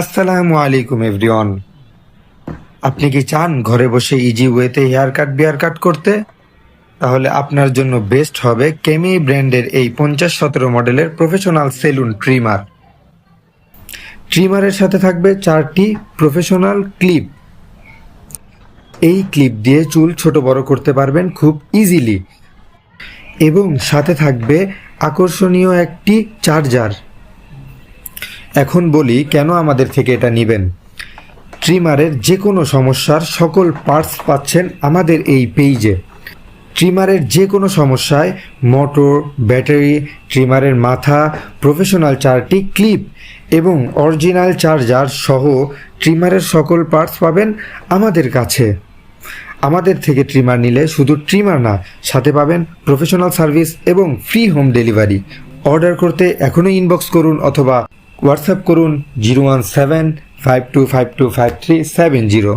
আসসালামু আলাইকুম, এভরিওয়ান। আপনি কি চান ঘরে বসে ইজি ওয়েতে হেয়ার কাট বিয়ার কাট করতে? তাহলে আপনার জন্য বেস্ট হবে কেমি ব্র্যান্ডের এই পঞ্চাশ সতেরো মডেলের প্রফেশনাল সেলুন ট্রিমার ট্রিমারের সাথে থাকবে চারটি প্রফেশনাল ক্লিপ এই ক্লিপ দিয়ে চুল ছোট বড় করতে পারবেন খুব ইজিলি এবং সাথে থাকবে আকর্ষণীয় একটি চার্জার এখন বলি কেন আমাদের থেকে এটা নেবেন। ট্রিমারের যে কোনো সমস্যার সকল পার্টস পাচ্ছেন আমাদের এই পেইজে। ট্রিমারের যে কোনো সমস্যায় মোটর, ব্যাটারি, ট্রিমারের মাথা, প্রফেশনাল চারটি ক্লিপ এবং অরিজিনাল চার্জার সহ ট্রিমারের সকল পার্টস পাবেন আমাদের কাছে। আমাদের থেকে ট্রিমার নিলে শুধু ট্রিমার না, সাথে পাবেন প্রফেশনাল সার্ভিস এবং ফ্রি হোম ডেলিভারি। অর্ডার করতে এখনই ইনবক্স করুন অথবা হোয়াটসঅ্যাপ করুন zero one seven five two five two five three seven zero.